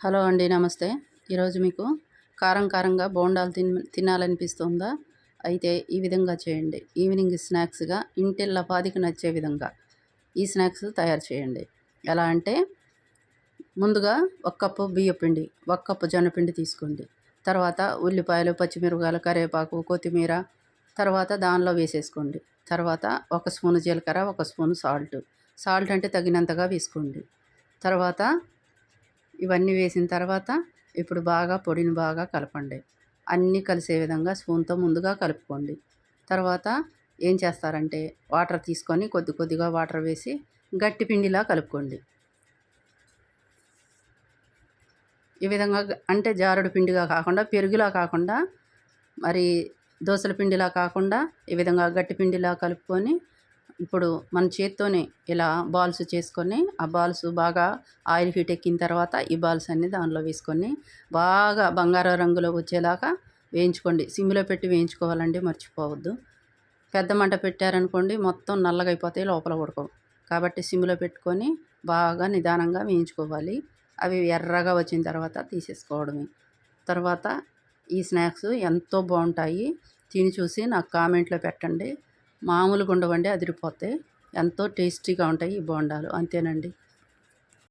Hello అండి నమస్తే. ఈరోజు మీకు కారం కారంగా బోండాలు తిన్ తినాలనిపిస్తుందా? అయితే ఈ విధంగా చేయండి. ఈవినింగ్ స్నాక్స్గా ఇంటిల్ల పాదికి నచ్చే విధంగా ఈ స్నాక్స్ తయారు చేయండి. ఎలా అంటే ముందుగా ఒక కప్పు బియ్యపిండి ఒక కప్పు జొన్నపిండి తీసుకోండి. తర్వాత ఉల్లిపాయలు పచ్చిమిరపకాయలు కరివేపాకు కొత్తిమీర తర్వాత దానిలో వేసేసుకోండి. తర్వాత ఒక స్పూను జీలకర్ర ఒక స్పూను సాల్ట్. సాల్ట్ అంటే తగినంతగా వేసుకోండి. తర్వాత ఇవన్నీ వేసిన తర్వాత ఇప్పుడు బాగా పొడిని బాగా కలపండి. అన్నీ కలిసే విధంగా స్పూన్తో ముందుగా కలుపుకోండి. తర్వాత ఏం చేస్తారంటే వాటర్ తీసుకొని కొద్ది కొద్దిగా వాటర్ వేసి గట్టి పిండిలా కలుపుకోండి. ఈ విధంగా అంటే జారుడు పిండిగా కాకుండా పెరుగులా కాకుండా మరి దోశల పిండిలా కాకుండా ఈ విధంగా గట్టి పిండిలా కలుపుకొని ఇప్పుడు మన చేత్తోనే ఇలా బాల్స్ చేసుకొని ఆ బాల్స్ బాగా ఆయిల్ హీట్ ఎక్కిన తర్వాత ఈ బాల్స్ అన్నీ దానిలో వేసుకొని బాగా బంగారు రంగులో వచ్చేలాగా వేయించుకోండి. సిమ్లో పెట్టి వేయించుకోవాలండి మర్చిపోవద్దు. పెద్ద మంట పెట్టారనుకోండి మొత్తం నల్లగా అయిపోతాయి లోపల ఉడకవు. కాబట్టి సిమ్లో పెట్టుకొని బాగా నిదానంగా వేయించుకోవాలి. అవి ఎర్రగా వచ్చిన తర్వాత తీసేసుకోవడమే. తర్వాత ఈ స్నాక్స్ ఎంతో బాగుంటాయి. తిని చూసి నాకు కామెంట్లో పెట్టండి. మామూలుగా ఉండవండి అదిరిపోతాయి ఎంతో టేస్టీగా ఉంటాయి ఈ బోండాలు. అంతేనండి.